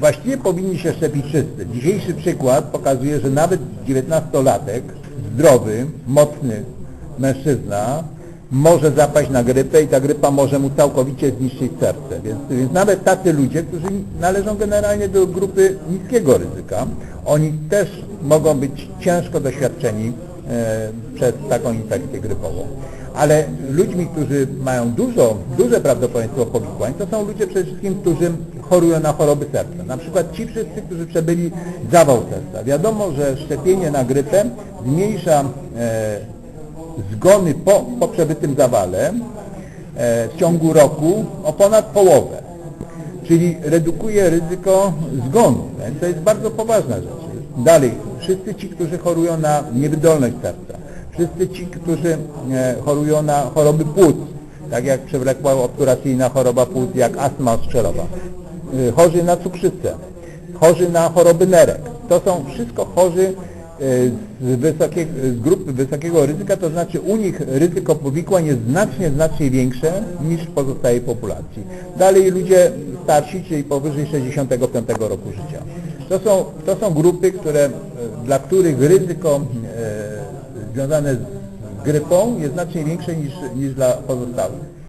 Właściwie powinni się szczepić wszyscy. Dzisiejszy przykład pokazuje, że nawet 19-latek, zdrowy, mocny mężczyzna może zapaść na grypę i ta grypa może mu całkowicie zniszczyć serce. Więc, więc nawet tacy ludzie, którzy należą generalnie do grupy niskiego ryzyka, oni też mogą być ciężko doświadczeni e, przez taką infekcję grypową. Ale ludźmi, którzy mają dużo, duże prawdopodobieństwo powikłań, to są ludzie przede wszystkim, którzy chorują na choroby serca. Na przykład ci wszyscy, którzy przebyli zawał serca. Wiadomo, że szczepienie na grypę zmniejsza e, zgony po, po przebytym zawale e, w ciągu roku o ponad połowę. Czyli redukuje ryzyko zgonu. Więc to jest bardzo poważna rzecz. Dalej, wszyscy ci, którzy chorują na niewydolność serca, wszyscy ci, którzy e, chorują na choroby płuc, tak jak przewlekła obturacyjna choroba płuc, jak astma ostrzelowa, e, chorzy na cukrzycę, chorzy na choroby nerek. To są wszystko chorzy e, z, wysokie, z grupy wysokiego ryzyka, to znaczy u nich ryzyko powikłań jest znacznie, znacznie większe niż w pozostałej populacji. Dalej ludzie starsi, czyli powyżej 65 roku życia. To są, to są grupy, które, e, dla których ryzyko e, związane z grypą jest znacznie większe niż, niż dla pozostałych.